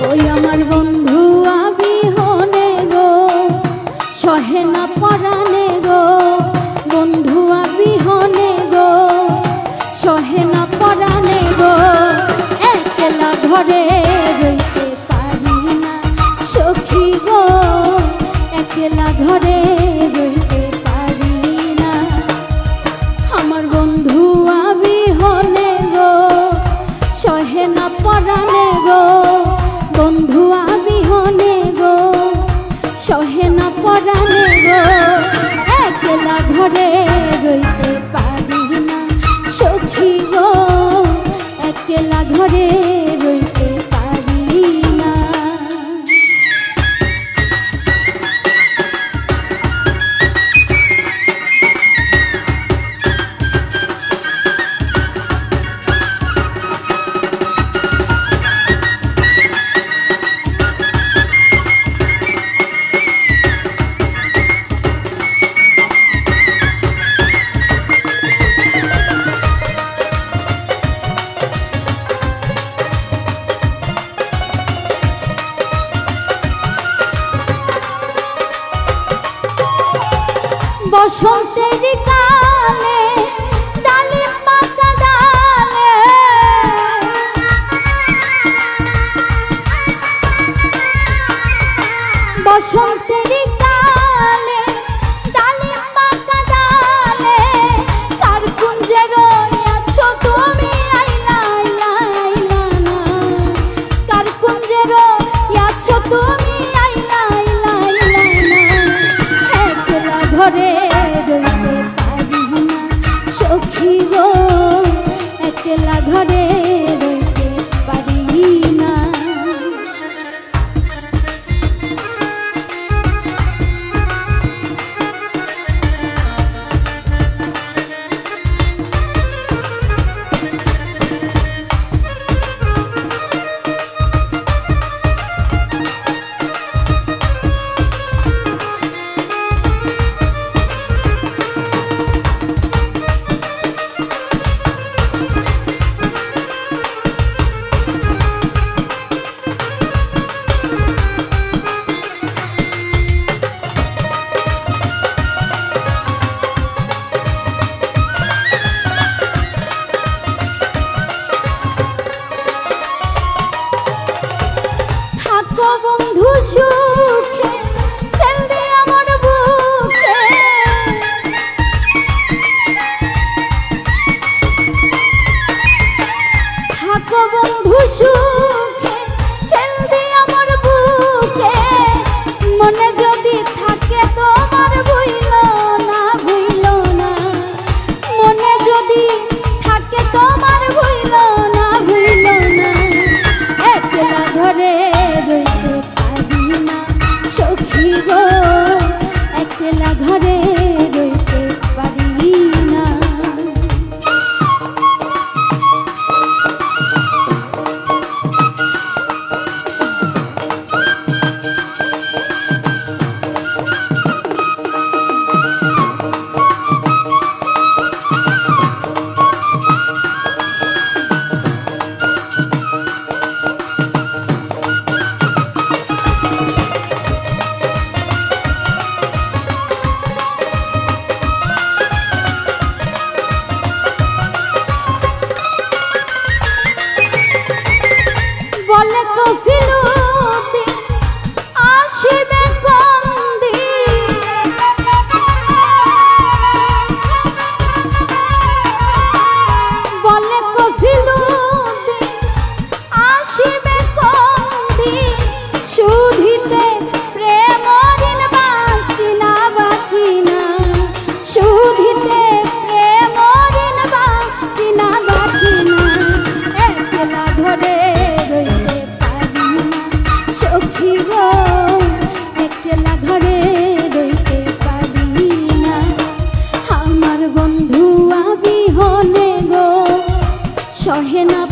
ওই আমার বন্ধু আবি হনে গো সহে না পর বসন্তের কালে, ডালিম পাতা ডালে। বসন্তের কালে, ডালিম পাতা ডালে, কার কুঞ্জে রইয়াছো তুমি? আইলা না কার কুঞ্জে রইয়াছো তুমি? আইলা আইলা আইলা ঘরে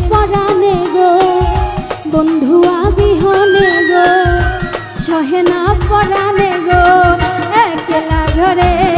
পরাণে নেগ বন্ধু আবিহনে নেগ সহেনা পরাণে নেগ একলা ঘরে